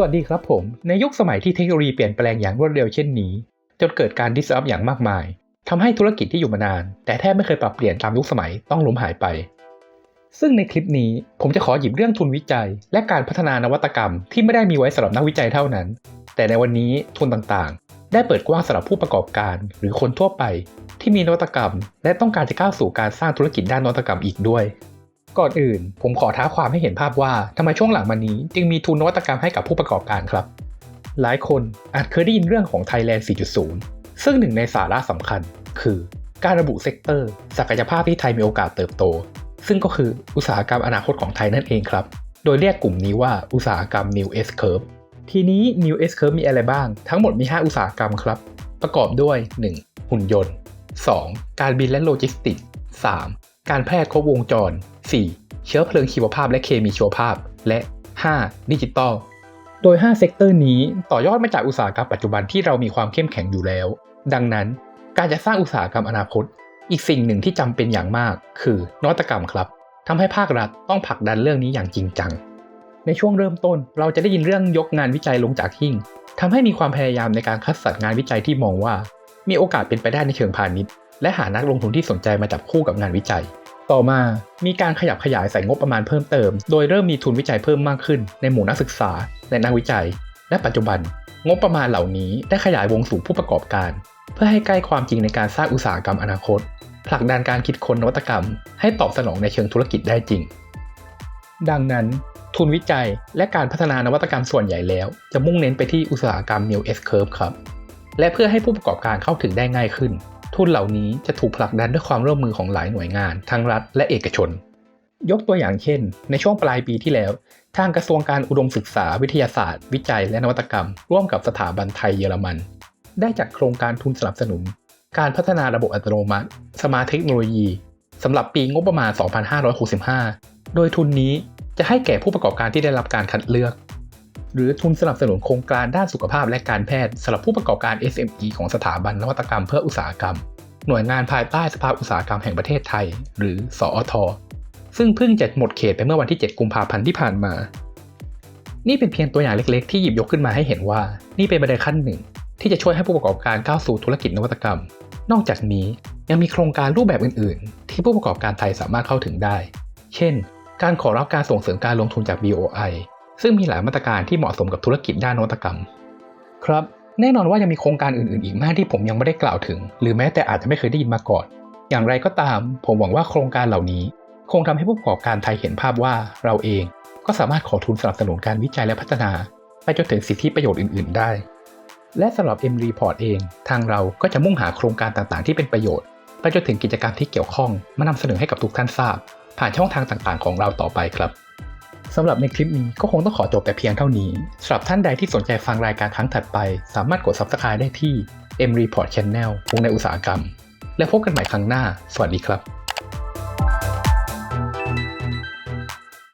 สวัสดีครับผม ในยุคสมัยที่เทคโนโลยีเปลี่ยนแปลงอย่างรวดเร็วเช่นนี้ จนเกิดการดิสรับอย่างมากมายทำให้ธุรกิจที่อยู่มานาน แต่แทบไม่เคยปรับเปลี่ยนตามยุคสมัยต้องล้มหายไป ซึ่งในคลิปนี้ผมจะขอหยิบเรื่องทุนวิจัย และการพัฒนานวัตกรรม ที่ไม่ได้มีไว้สำหรับนักวิจัยเท่านั้น แต่ในวันนี้ทุนต่างๆ ได้เปิดกว้างสำหรับผู้ประกอบการ หรือคนทั่วไป ที่มีนวัตกรรม และต้องการจะก้าวสู่การสร้างธุรกิจด้านนวัตกรรมอีกด้วย ก่อนอื่น ผมขอท้าความให้เห็นภาพว่าทำไมช่วงหลังมานี้ จึงมีทุนนวัตกรรมให้กับผู้ประกอบการครับ หลายคนอาจเคยได้ยินเรื่องของ Thailand 4.0 ซึ่งหนึ่งในสาระสำคัญ คือ การระบุเซกเตอร์ ศักยภาพที่ไทยมีโอกาสเติบโต ซึ่งก็คืออุตสาหกรรมอนาคตของไทยนั่นเองครับ โดยเรียกกลุ่มนี้ว่าอุตสาหกรรม New S Curve ทีนี้ New S Curve มีอะไรบ้าง ทั้งหมดมี 5 อุตสาหกรรมครับ ประกอบด้วย 1. หุ่นยนต์ 2. การบินและโลจิสติกส์ 3. การแพทย์ครบวงจร 4. เชื้อเพลิงชีวภาพและเคมีชีวภาพ และ 5. ดิจิตอล โดย 5 เซกเตอร์นี้ต่อยอดมาจากอุตสาหกรรมปัจจุบันที่เรามีความเข้มแข็งอยู่แล้ว ดังนั้น การจะสร้างอุตสาหกรรมอนาคต อีกสิ่งหนึ่งที่จำเป็นอย่างมาก คือนวัตกรรมครับทำให้ภาครัฐต้องผลักดันเรื่องนี้อย่างจริงจัง ในช่วงเริ่มต้นเราจะได้ยินเรื่องยกงานวิจัยลงจากหิ้งทำให้มีความพยายามในการคัดสรรงานวิจัยที่มองว่า มีโอกาสเป็นไปได้ในเชิงพาณิชย์ และหานักลงทุนที่สนใจมาจับคู่กับงานวิจัย ต่อมามีการขยับขยายใส่งบประมาณเพิ่มเติม โดยเริ่มมีทุนวิจัยเพิ่มมากขึ้น ในหมู่นักศึกษา และนักวิจัย และปัจจุบัน งบประมาณเหล่านี้ได้ขยายวงสู่ผู้ประกอบการ เพื่อให้ใกล้ความจริงในการสร้างอุตสาหกรรมอนาคตผลักดันการคิดค้นนวัตกรรม ให้ตอบสนองในเชิงธุรกิจได้จริง ดังนั้น ทุนวิจัยและการพัฒนานวัตกรรมส่วนใหญ่แล้ว จะมุ่งเน้นไปที่อุตสาหกรรม New S Curve ครับ และเพื่อให้ผู้ประกอบการเข้าถึงได้ง่ายขึ้น ทุนเหล่านี้จะถูกผลักดันด้วยความร่วมมือของหลายหน่วยงาน ทั้งรัฐและเอกชน ยกตัวอย่างเช่น ในช่วงปลายปีที่แล้ว ทางกระทรวงการอุดมศึกษาวิทยาศาสตร์ วิจัยและนวัตกรรม ร่วมกับสถาบันไทยเยอรมัน ได้จัดโครงการทุนสนับสนุน การพัฒนาระบบอัตโนมัติ สมาร์ทเทคโนโลยีสำหรับปีงบประมาณ 2565 โดยทุนนี้จะให้แก่ผู้ประกอบการที่ได้รับการคัดเลือก หรือทุนสนับสนุนโครงการด้านสุขภาพและการแพทย์สำหรับผู้ประกอบการ SME ของสถาบันนวัตกรรมเพื่ออุตสาหกรรม หน่วยงานภายใต้สภาอุตสาหกรรมแห่งประเทศไทย หรือ สอท ซึ่งเพิ่งจะหมดเขตไปเมื่อวันที่ 7 กุมภาพันธ์ที่ผ่านมา นี่เป็นเพียงตัวอย่างเล็กๆ ที่หยิบยกขึ้นมาให้เห็นว่า นี่เป็นบันไดขั้นหนึ่ง ที่จะช่วยให้ผู้ประกอบการก้าวสู่ธุรกิจนวัตกรรม นอกจากนี้ยังมีโครงการรูปแบบอื่น ๆ ที่ผู้ประกอบการไทยสามารถเข้าถึงได้ เช่น การขอรับการส่งเสริมการลงทุนจาก BOI ซึ่งมีหลายมาตรการที่เหมาะสมกับธุรกิจด้านนวัตกรรม ครับ แน่นอนว่ายังมีโครงการอื่นๆ อีกมากที่ผมยังไม่ได้กล่าวถึง หรือแม้แต่อาจจะไม่เคยได้ยินมาก่อน อย่างไรก็ตาม ผมหวังว่าโครงการเหล่านี้ คงทำให้ผู้ประกอบการไทยเห็นภาพว่าเราเองก็สามารถขอทุนสนับสนุนการวิจัยและพัฒนา ไปจนถึงสิทธิประโยชน์อื่น ๆ ได้ และสำหรับ M Report เอง ทางเราก็จะมุ่งหาโครงการต่างๆ ที่เป็นประโยชน์ไปจนถึงกิจกรรมที่เกี่ยวข้อง มานำเสนอให้กับทุกท่านทราบ ผ่านช่องทางต่างๆ ของเราต่อไปครับ สำหรับในคลิปนี้ก็คงต้องขอจบแต่เพียงเท่านี้สำหรับท่านใดที่สนใจฟังรายการครั้งถัดไป สามารถกด Subscribe ได้ที่ M Report Channel วงในอุตสาหกรรม และพบกันใหม่ครั้งหน้า สวัสดีครับ